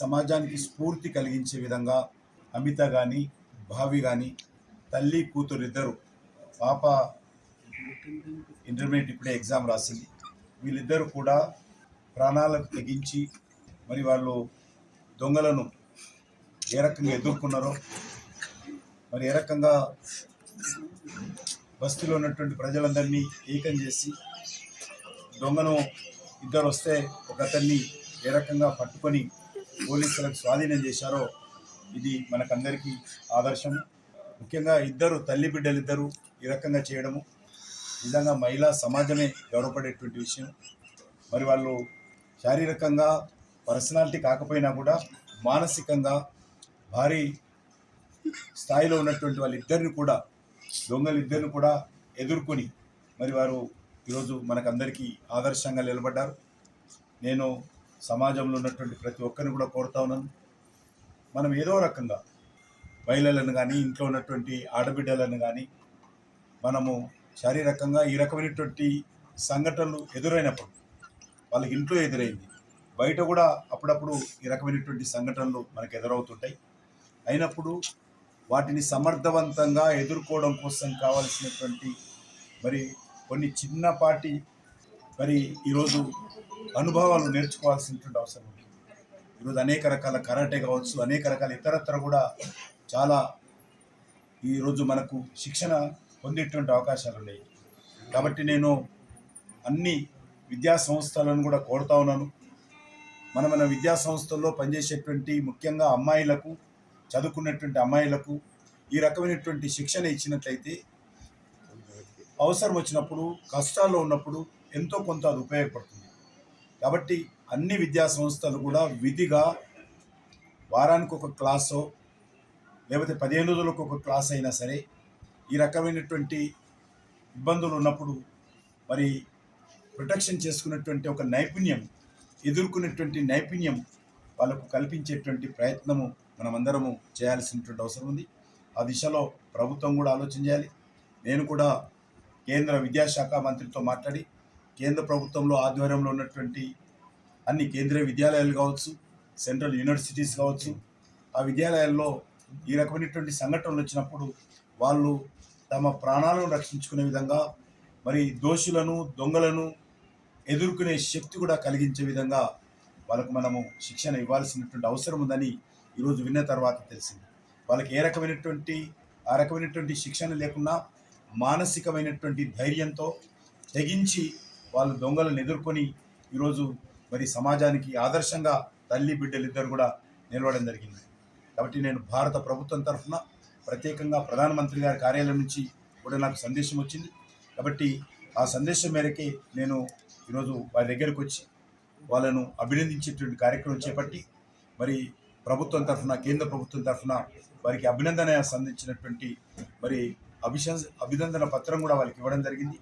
సమాజానికి స్ఫూర్తి కలిగించే విధంగా అమిత కానీ భావి కానీ తల్లి కూతురు ఇద్దరు పాప ఇంటర్మీడియట్ ఇప్పుడే ఎగ్జామ్ రాసింది. వీళ్ళిద్దరు కూడా ప్రాణాలకు తెగించి మరి వాళ్ళు దొంగలను ఏ రకంగా ఎదుర్కొన్నారో మరి ఏ రకంగా బస్తీలో ఉన్నటువంటి ప్రజలందరినీ ఏకం చేసి దొంగను ఇద్దరు వస్తే ఒక అతన్ని ఏ రకంగా పట్టుకొని పోలీసులకు స్వాధీనం చేశారో ఇది మనకందరికీ ఆదర్శం. ముఖ్యంగా ఇద్దరు తల్లి బిడ్డలిద్దరూ ఈ రకంగా చేయడము నిజంగా మహిళా సమాజమే గౌరవపడేటువంటి విషయం. మరి వాళ్ళు శారీరకంగా పర్సనాలిటీ కాకపోయినా కూడా మానసికంగా భారీ స్థాయిలో ఉన్నటువంటి వాళ్ళిద్దరిని కూడా దొంగలిద్దరిని కూడా ఎదుర్కొని మరి వారు ఈరోజు మనకందరికీ ఆదర్శంగా నిలబడ్డారు. నేను సమాజంలో ఉన్నటువంటి ప్రతి ఒక్కరిని కూడా కోరుతా ఉన్నాను. మనం ఏదో రకంగా మహిళలను కానీ ఇంట్లో ఉన్నటువంటి ఆడబిడ్డలను కానీ మనము శారీరకంగా ఈ రకమైనటువంటి సంఘటనలు ఎదురైనప్పుడు వాళ్ళకి ఇంట్లో ఎదురైంది బయట కూడా అప్పుడప్పుడు ఈ రకమైనటువంటి సంఘటనలు మనకు ఎదురవుతుంటాయి. అయినప్పుడు వాటిని సమర్థవంతంగా ఎదుర్కోవడం కోసం కావలసినటువంటి మరి కొన్ని చిన్నపాటి మరి ఈరోజు అనుభవాలు నేర్చుకోవాల్సినటువంటి అవసరం ఉంది. ఈరోజు అనేక రకాల కరాటే కావచ్చు అనేక రకాల ఇతరత్ర కూడా చాలా ఈరోజు మనకు శిక్షణ పొందేటువంటి అవకాశాలు ఉన్నాయి. కాబట్టి నేను అన్ని విద్యా సంస్థలను కూడా కోరుతా ఉన్నాను. మన మన విద్యా సంస్థల్లో పనిచేసేటువంటి ముఖ్యంగా అమ్మాయిలకు చదువుకున్నటువంటి అమ్మాయిలకు ఈ రకమైనటువంటి శిక్షణ ఇచ్చినట్లయితే అవసరం వచ్చినప్పుడు కష్టాల్లో ఉన్నప్పుడు ఎంతో కొంత అది ఉపయోగపడుతుంది. కాబట్టి అన్ని విద్యా సంస్థలు కూడా విధిగా వారానికి ఒక క్లాసో లేకపోతే పదిహేను రోజులకు ఒక క్లాస్ అయినా సరే ఈ రకమైనటువంటి ఇబ్బందులు ఉన్నప్పుడు మరి ప్రొటెక్షన్ చేసుకున్నటువంటి ఒక నైపుణ్యం ఎదుర్కొనేటువంటి నైపుణ్యం వాళ్ళకు కల్పించేటువంటి ప్రయత్నము మనమందరము చేయాల్సినటువంటి అవసరం ఉంది. ఆ దిశలో ప్రభుత్వం కూడా ఆలోచన చేయాలి. నేను కూడా కేంద్ర విద్యాశాఖ మంత్రితో మాట్లాడి కేంద్ర ప్రభుత్వంలో ఆధ్వర్యంలో ఉన్నటువంటి అన్ని కేంద్రీయ విద్యాలయాలు కావచ్చు సెంట్రల్ యూనివర్సిటీస్ కావచ్చు ఆ విద్యాలయాల్లో ఈ రకమైనటువంటి సంఘటనలు వచ్చినప్పుడు వాళ్ళు తమ ప్రాణాలను రక్షించుకునే విధంగా మరి దోషులను దొంగలను ఎదుర్కొనే శక్తి కూడా కలిగించే విధంగా వాళ్ళకు మనము శిక్షణ ఇవ్వాల్సినటువంటి అవసరం ఉందని ఈరోజు విన్న తర్వాత తెలిసింది. వాళ్ళకి ఏ రకమైనటువంటి ఆ రకమైనటువంటి శిక్షణ లేకున్నా మానసికమైనటువంటి ధైర్యంతో తెగించి వాళ్ళు దొంగలను ఎదుర్కొని ఈరోజు మరి సమాజానికి ఆదర్శంగా తల్లి బిడ్డలిద్దరు కూడా నిలవడం జరిగింది. కాబట్టి నేను భారత ప్రభుత్వం తరఫున ప్రత్యేకంగా ప్రధానమంత్రి గారి కార్యాలయం నుంచి కూడా నాకు సందేశం వచ్చింది. కాబట్టి ఆ సందేశం మేరకే నేను ఈరోజు వారి దగ్గరకు వచ్చి వాళ్ళను అభినందించేటువంటి కార్యక్రమం చేపట్టి మరి ప్రభుత్వం తరఫున కేంద్ర ప్రభుత్వం తరఫున వారికి అభినందన సంధించినటువంటి మరి అభిశ అభినందన పత్రం కూడా వాళ్ళకి ఇవ్వడం జరిగింది.